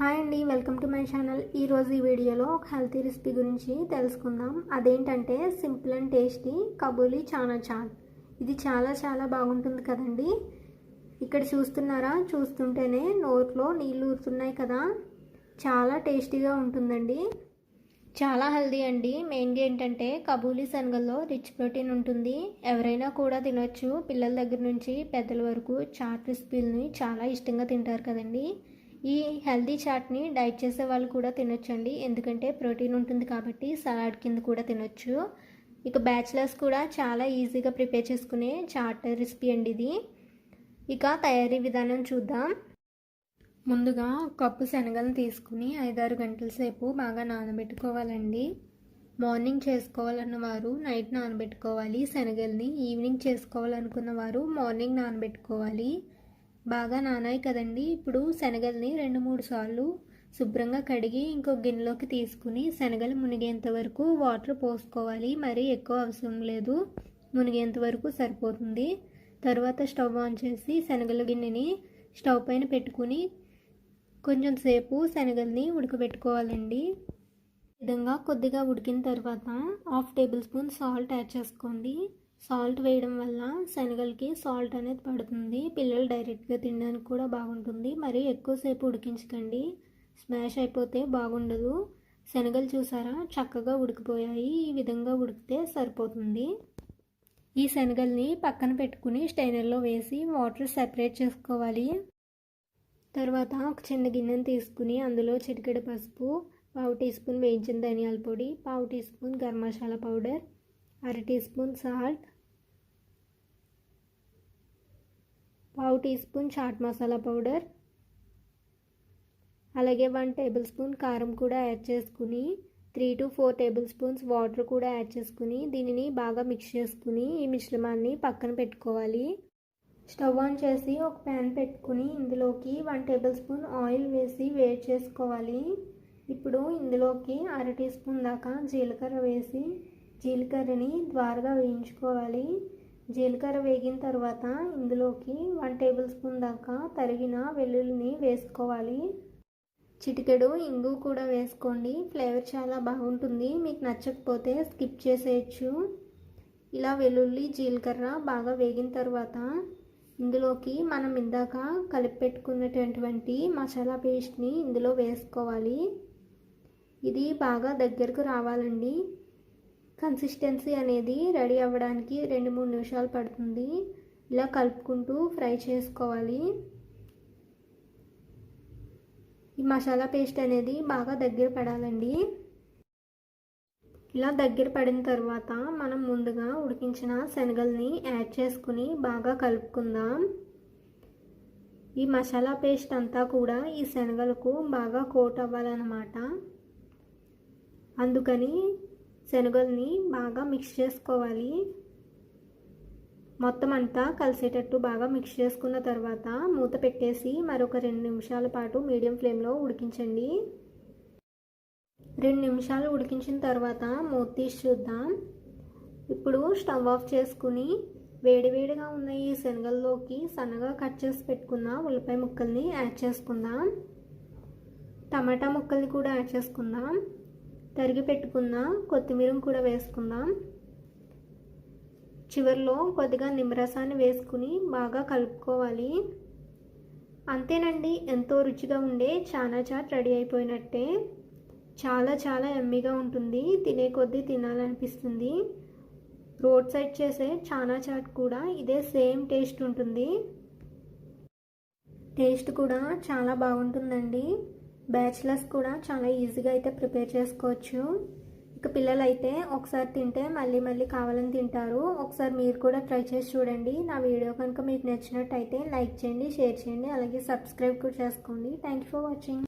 Hi అండి welcome to my channel. ఈరోజు ఈ వీడియోలో ఒక హెల్తీ రెసిపీ గురించి తెలుసుకుందాం. అదేంటంటే సింపుల్ అండ్ టేస్టీ కబూలీ చానా చాట్. ఇది చాలా చాలా బాగుంటుంది కదండి. ఇక్కడ చూస్తున్నారా? చూస్తుంటేనే నోట్లో నీళ్ళు ఊరుతున్నాయి కదా. చాలా టేస్టీగా ఉంటుందండి. చాలా హెల్దీ అండి. మెయిన్గా ఏంటంటే కబూలీ శనగల్లో రిచ్ ప్రోటీన్ ఉంటుంది. ఎవరైనా కూడా తినొచ్చు. పిల్లల దగ్గర నుంచి పెద్దల వరకు చాట్ రెసిపీలని చాలా ఇష్టంగా తింటారు కదండి. ఈ హెల్దీ చాట్ని డైట్ చేసే వాళ్ళు కూడా తినొచ్చండి. ఎందుకంటే ప్రోటీన్ ఉంటుంది కాబట్టి సలాడ్ కింద కూడా తినొచ్చు. ఇక బ్యాచిలర్స్ కూడా చాలా ఈజీగా ప్రిపేర్ చేసుకునే చాట్ రెసిపీ అండి ఇది. ఇక తయారీ విధానం చూద్దాం. ముందుగా కప్పు శనగలను తీసుకుని ఐదారు గంటల సేపు బాగా నానబెట్టుకోవాలండి. మార్నింగ్ చేసుకోవాలన్న వారు నైట్ నానబెట్టుకోవాలి. శనగల్ని ఈవినింగ్ చేసుకోవాలనుకున్న వారు మార్నింగ్ నానబెట్టుకోవాలి. బాగా నానాయి కదండి. ఇప్పుడు శనగల్ని రెండు మూడు సార్లు శుభ్రంగా కడిగి ఇంకో గిన్నెలోకి తీసుకుని శనగలు మునిగేంత వరకు వాటర్ పోసుకోవాలి. మరీ ఎక్కువ అవసరం లేదు. మునిగేంత వరకు సరిపోతుంది. తర్వాత స్టవ్ ఆన్ చేసి శనగల గిన్నెని స్టవ్ పైన పెట్టుకుని కొంచెం సేపు శనగల్ని ఉడకబెట్టుకోవాలండి. విధంగా కొద్దిగా ఉడికిన తర్వాత half tablespoon salt add చేసుకోండి. సాల్ట్ వేయడం వల్ల శనగలకి సాల్ట్ అనేది పడుతుంది. పిల్లలు డైరెక్ట్గా తినడానికి కూడా బాగుంటుంది. మరి ఎక్కువసేపు ఉడికించకండి. స్మాష్ అయిపోతే బాగుండదు. శనగలు చూసారా? చక్కగా ఉడికిపోయాయి. ఈ విధంగా ఉడికితే సరిపోతుంది. ఈ శనగల్ని పక్కన పెట్టుకుని స్టైనర్లో వేసి వాటర్ సెపరేట్ చేసుకోవాలి. తర్వాత ఒక చిన్న గిన్నెను తీసుకుని అందులో చిటికెడు పసుపు పావు టీ స్పూన్ వేయించిన ధనియాల పొడి పావు teaspoon garam masala powder అర టీ స్పూన్ సాల్ట్ పావు teaspoon chaat masala powder అలాగే వన్ టేబుల్ స్పూన్ కారం కూడా యాడ్ చేసుకుని three to four tablespoons water కూడా యాడ్ చేసుకుని దీనిని బాగా మిక్స్ చేసుకుని ఈ మిశ్రమాన్ని పక్కన పెట్టుకోవాలి. స్టవ్ ఆన్ చేసి ఒక ప్యాన్ పెట్టుకుని ఇందులోకి వన్ టేబుల్ స్పూన్ ఆయిల్ వేసి వేడి చేసుకోవాలి. ఇప్పుడు ఇందులోకి అర టీ స్పూన్ దాకా జీలకర్ర వేసి జీలకర్రని ద్వారగా వేయించుకోవాలి. జీలకర్ర వేగిన తర్వాత ఇందులోకి వన్ టేబుల్ స్పూన్ దాకా తరిగిన వెల్లుల్లిని వేసుకోవాలి. చిటికెడు ఇంగు కూడా వేసుకోండి. ఫ్లేవర్ చాలా బాగుంటుంది. మీకు నచ్చకపోతే స్కిప్ చేసేయచ్చు. ఇలా వెల్లుల్లి జీలకర్ర బాగా వేగిన తర్వాత ఇందులోకి మనం ఇందాక కలిపి పెట్టుకున్నటువంటి మసాలా పేస్ట్ని ఇందులో వేసుకోవాలి. ఇది బాగా దగ్గరకు రావాలండి. కన్సిస్టెన్సీ అనేది రెడీ అవ్వడానికి రెండు మూడు నిమిషాలు పడుతుంది. ఇలా కలుపుకుంటూ ఫ్రై చేసుకోవాలి. ఈ మసాలా పేస్ట్ అనేది బాగా దగ్గర పడాలండి. ఇలా దగ్గర పడిన తర్వాత మనం ముందుగా ఉడికించిన శనగల్ని యాడ్ చేసుకుని బాగా కలుపుకుందాం. ఈ మసాలా పేస్ట్ అంతా కూడా ఈ శనగలకు బాగా కోట్ అవ్వాలన్నమాట. అందుకని శనగల్ని బాగా మిక్స్ చేసుకోవాలి. మొత్తం అంతా కలిసేటట్టు బాగా మిక్స్ చేసుకున్న తర్వాత మూత పెట్టేసి మరొక రెండు నిమిషాల పాటు మీడియం ఫ్లేమ్లో ఉడికించండి. రెండు నిమిషాలు ఉడికించిన తర్వాత మూత తీసి చూద్దాం. ఇప్పుడు స్టవ్ ఆఫ్ చేసుకుని వేడివేడిగా ఉన్న ఈ శనగల్లోకి సన్నగా కట్ చేసి పెట్టుకున్న ఉల్లిపాయ ముక్కల్ని యాడ్ చేసుకుందాం. టమాటా ముక్కల్ని కూడా యాడ్ చేసుకుందాం. తరిగి పెట్టుకున్న కొత్తిమీర కూడా వేసుకుందాం. చివరిలో కొద్దిగా నిమ్మరసాన్ని వేసుకుని బాగా కలుపుకోవాలి. అంతేనండి ఎంతో రుచిగా ఉండే చానా చాట్ రెడీ అయిపోయినట్టే. చాలా చాలా ఎమ్మీగా ఉంటుంది తినే కొద్దీ తినాలనిపిస్తుంది. రోడ్ సైడ్ చేసే చానా చాట్ కూడా ఇదే సేమ్ టేస్ట్ ఉంటుంది. టేస్ట్ కూడా చాలా బాగుంటుందండి. బ్యాచిలర్స్ కూడా చాలా ఈజీగా అయితే ప్రిపేర్ చేసుకోవచ్చు. ఇక పిల్లలు అయితే ఒకసారి తింటే మళ్ళీ మళ్ళీ కావాలని తింటారు. ఒకసారి మీరు కూడా ట్రై చేసి చూడండి. నా వీడియో కనుక మీకు నచ్చినట్టయితే లైక్ చేయండి షేర్ చేయండి అలాగే సబ్స్క్రైబ్ కూడా చేసుకోండి. Thank for watching